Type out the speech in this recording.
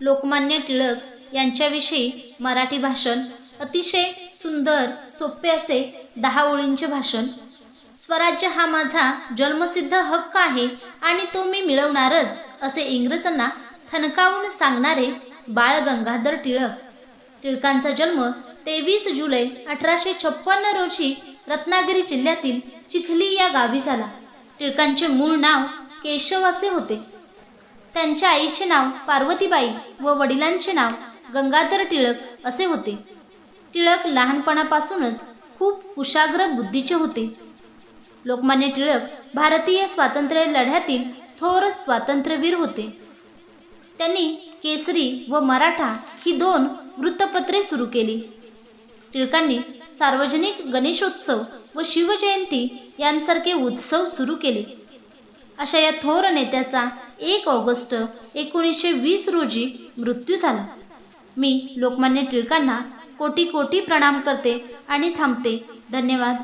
लोकमान्य टिळक यांच्याविषयी मराठी भाषण अतिशय सुंदर सोपे असे दहा ओळींचे भाषण. स्वराज्य हा माझा जन्मसिद्ध हक्क आहे आणि तो मी मिळवणारच असे इंग्रजांना ठणकावून सांगणारे बाळ गंगाधर टिळक. टिळकांचा जन्म तेवीस जुलै अठराशे छप्पन्न रोजी रत्नागिरी जिल्ह्यातील चिखली या गावी झाला. टिळकांचे मूळ नाव केशव असे होते. त्यांच्या आईचे नाव पार्वतीबाई व वडिलांचे नाव गंगाधर टिळक असे होते. टिळक लहानपणापासूनच खूप कुशाग्र बुद्धीचे होते. लोकमान्य टिळक भारतीय स्वातंत्र्य लढ्यातील थोर स्वातंत्र्यवीर होते. त्यांनी केसरी व मराठा ही दोन वृत्तपत्रे सुरू केली. टिळकांनी सार्वजनिक गणेशोत्सव व शिवजयंती यांसारखे उत्सव सुरू केले. अशा या थोर नेत्याचा एक ऑगस्ट एकोणीसशे वीस रोजी मृत्यू झाला. मी लोकमान्य टिळकांना कोटी कोटी प्रणाम करते आणि थांबते. धन्यवाद.